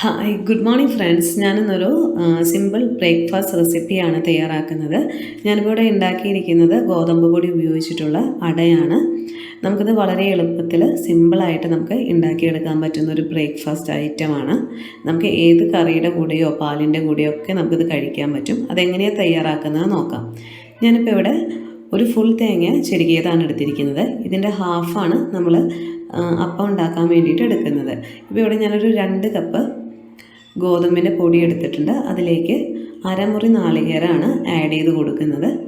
Hi good morning friends ഞാനിന്നൊരു simple breakfast റെസിപ്പിയാണ് തയ്യാറാക്കുന്നത്. ഞാനിവിടെ ഉണ്ടാക്കിയിരിക്കുന്നത് ഗോതമ്പ് പൊടി ഉപയോഗിച്ചിട്ടുള്ള അടയാണ്. നമുക്കിത് വളരെ എളുപ്പത്തിൽ സിമ്പിളായിട്ട് നമുക്ക് ഉണ്ടാക്കിയെടുക്കാൻ പറ്റുന്ന ഒരു ബ്രേക്ക്ഫാസ്റ്റ് ഐറ്റമാണ് നമുക്ക് ഏത് കറിയുടെ കൂടെയോ പാലിന്റെ കൂടെയോ ഒക്കെ നമുക്കിത് കഴിക്കാൻ പറ്റും. അതെങ്ങനെയാണ് തയ്യാറാക്കുന്നത് നോക്കാം. ഞാനിപ്പോൾ ഇവിടെ ഒരു ഫുൾ തേങ്ങ ചെരുകിയതാണ് എടുത്തിരിക്കുന്നത്. ഇതിന്റെ ഹാഫാണ് നമ്മൾ അപ്പം ഉണ്ടാക്കാൻ വേണ്ടിയിട്ട് എടുക്കുന്നത്. ഇപ്പോൾ ഇവിടെ ഞാനൊരു രണ്ട് കപ്പ് ഗോതമ്പിന്റെ പൊടി എടുത്തിട്ടുണ്ട്. അതിലേക്ക് അരമുറി നാളികേരമാണ് ആഡ് ചെയ്ത് കൊടുക്കുന്നത്.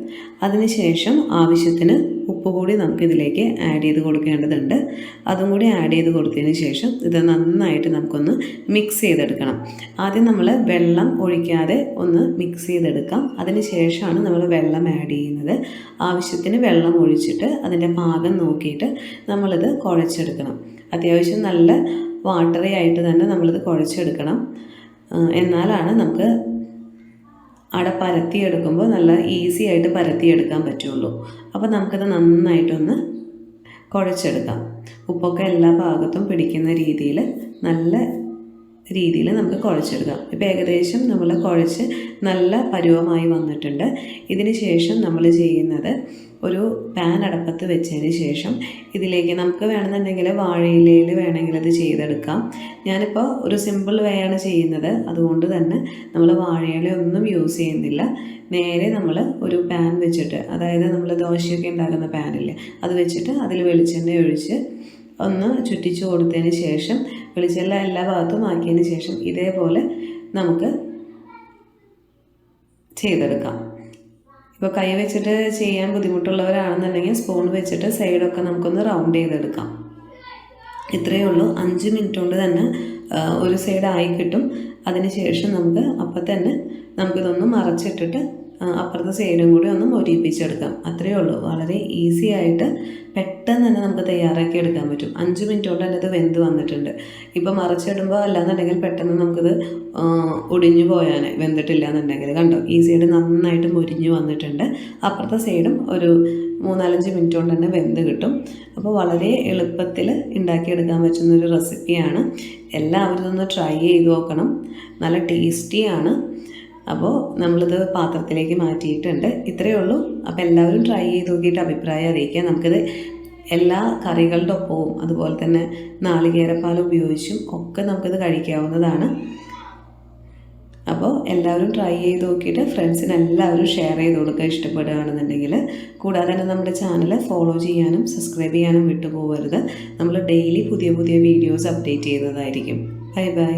അതിനുശേഷം ആവശ്യത്തിന് ഉപ്പ് കൂടി നമുക്ക് ഇതിലേക്ക് ആഡ് ചെയ്ത് കൊടുക്കേണ്ടതുണ്ട്. അതും കൂടി ആഡ് ചെയ്ത് കൊടുത്തതിന് ശേഷം ഇത് നന്നായിട്ട് നമുക്കൊന്ന് മിക്സ് ചെയ്തെടുക്കണം. ആദ്യം നമ്മൾ വെള്ളം ഒഴിക്കാതെ ഒന്ന് മിക്സ് ചെയ്തെടുക്കാം. അതിന് ശേഷമാണ് നമ്മൾ വെള്ളം ആഡ് ചെയ്യുന്നത്. ആവശ്യത്തിന് വെള്ളം ഒഴിച്ചിട്ട് അതിന്റെ പാകം നോക്കിയിട്ട് നമ്മളിത് കുഴച്ചെടുക്കണം. അത്യാവശ്യം നല്ല വാട്ടറി ആയിട്ട് തന്നെ നമ്മളിത് കുഴച്ചെടുക്കണം. എന്നാലാണ് നമുക്ക് അട പരത്തിയെടുക്കുമ്പോൾ നല്ല ഈസി ആയിട്ട് പരത്തിയെടുക്കാൻ പറ്റുള്ളൂ. അപ്പോൾ നമുക്കത് നന്നായിട്ടൊന്ന് കുഴച്ചെടുക്കാം. ഉപ്പൊക്കെ എല്ലാ ഭാഗത്തും പിടിക്കുന്ന രീതിയിൽ നല്ല രീതിയിൽ നമുക്ക് കുഴച്ചെടുക്കാം. ഇപ്പോൾ ഏകദേശം നമ്മൾ കുഴച്ച് നല്ല പരുവമായി വന്നിട്ടുണ്ട്. ഇതിന് ശേഷം നമ്മൾ ചെയ്യുന്നത് ഒരു പാൻ അടപ്പത്ത് വെച്ചതിന് ശേഷം ഇതിലേക്ക് നമുക്ക് വേണമെന്നുണ്ടെങ്കിൽ വാഴയിലയിൽ വേണമെങ്കിൽ അത് ചെയ്തെടുക്കാം. ഞാനിപ്പോൾ ഒരു സിമ്പിൾ വേ ആണ് ചെയ്യുന്നത്. അതുകൊണ്ട് തന്നെ നമ്മൾ വാഴയില ഒന്നും യൂസ് ചെയ്യുന്നില്ല. നേരെ നമ്മൾ ഒരു പാൻ വെച്ചിട്ട് അതായത് നമ്മൾ ദോശയൊക്കെ ഉണ്ടാക്കുന്ന പാനില്ലേ അത് വെച്ചിട്ട് അതിൽ വെളിച്ചെണ്ണ ഒഴിച്ച് ഒന്ന് ചുറ്റിച്ചു കൊടുത്തതിന് ശേഷം വെളിച്ചെണ്ണ എല്ലാ ഭാഗത്തും ആക്കിയതിന് ശേഷം ഇതേപോലെ നമുക്ക് ചെയ്തെടുക്കാം. ഇപ്പോൾ കൈ വെച്ചിട്ട് ചെയ്യാൻ ബുദ്ധിമുട്ടുള്ളവരാണെന്നുണ്ടെങ്കിൽ സ്പൂൺ വെച്ചിട്ട് സൈഡൊക്കെ നമുക്കൊന്ന് റൗണ്ട് ചെയ്തെടുക്കാം. ഇത്രയേ ഉള്ളൂ. അഞ്ച് മിനിറ്റ് കൊണ്ട് തന്നെ ഒരു സൈഡ് ആയി കിട്ടും. അതിന് ശേഷം നമുക്ക് അപ്പം തന്നെ നമുക്കിതൊന്ന് മറച്ചിട്ടിട്ട് അപ്പുറത്തെ സൈഡും കൂടി ഒന്ന് മൊരിയിപ്പിച്ചെടുക്കാം. അത്രയേ ഉള്ളൂ. വളരെ ഈസി ആയിട്ട് പെട്ടെന്ന് തന്നെ നമുക്ക് തയ്യാറാക്കി എടുക്കാൻ പറ്റും. അഞ്ച് മിനിറ്റ് കൊണ്ട് തന്നെ ഇത് വെന്ത് വന്നിട്ടുണ്ട്. ഇപ്പം മറച്ചിടുമ്പോൾ അല്ലാന്നുണ്ടെങ്കിൽ പെട്ടെന്ന് നമുക്കിത് ഒടിഞ്ഞു പോയാൽ വെന്തിട്ടില്ല എന്നുണ്ടെങ്കിൽ കണ്ടോ? ഈ സൈഡ് നന്നായിട്ട് മുരിഞ്ഞു വന്നിട്ടുണ്ട്. അപ്പുറത്തെ സൈഡും ഒരു മൂന്നാലഞ്ച് മിനിറ്റ് കൊണ്ട് തന്നെ വെന്ത് കിട്ടും. അപ്പോൾ വളരെ എളുപ്പത്തിൽ ഉണ്ടാക്കിയെടുക്കാൻ പറ്റുന്ന ഒരു റെസിപ്പിയാണ് എല്ലാവരും ഒന്ന് ട്രൈ ചെയ്ത് നോക്കണം. നല്ല ടേസ്റ്റിയാണ് അപ്പോൾ നമ്മളിത് പാത്രത്തിലേക്ക് മാറ്റിയിട്ടുണ്ട്. ഇത്രയേ ഉള്ളൂ. അപ്പോൾ എല്ലാവരും ട്രൈ ചെയ്ത് നോക്കിയിട്ട് അഭിപ്രായം അറിയിക്കുക. നമുക്കിത് എല്ലാ കറികളുടെ ഒപ്പവും അതുപോലെ തന്നെ നാളികേരപ്പാൽ ഉപയോഗിച്ചും ഒക്കെ നമുക്കിത് കഴിക്കാവുന്നതാണ്. അപ്പോൾ എല്ലാവരും ട്രൈ ചെയ്ത് നോക്കിയിട്ട് ഫ്രണ്ട്സിന് എല്ലാവരും ഷെയർ ചെയ്ത് കൊടുക്കുക ഇഷ്ടപ്പെടുകയാണെന്നുണ്ടെങ്കിൽ. കൂടാതെ തന്നെ നമ്മുടെ ചാനൽ ഫോളോ ചെയ്യാനും സബ്സ്ക്രൈബ് ചെയ്യാനും വിട്ടുപോകരുത്. നമ്മൾ ഡെയിലി പുതിയ പുതിയ വീഡിയോസ് അപ്ഡേറ്റ് ചെയ്യുന്നതായിരിക്കും ബൈ ബൈ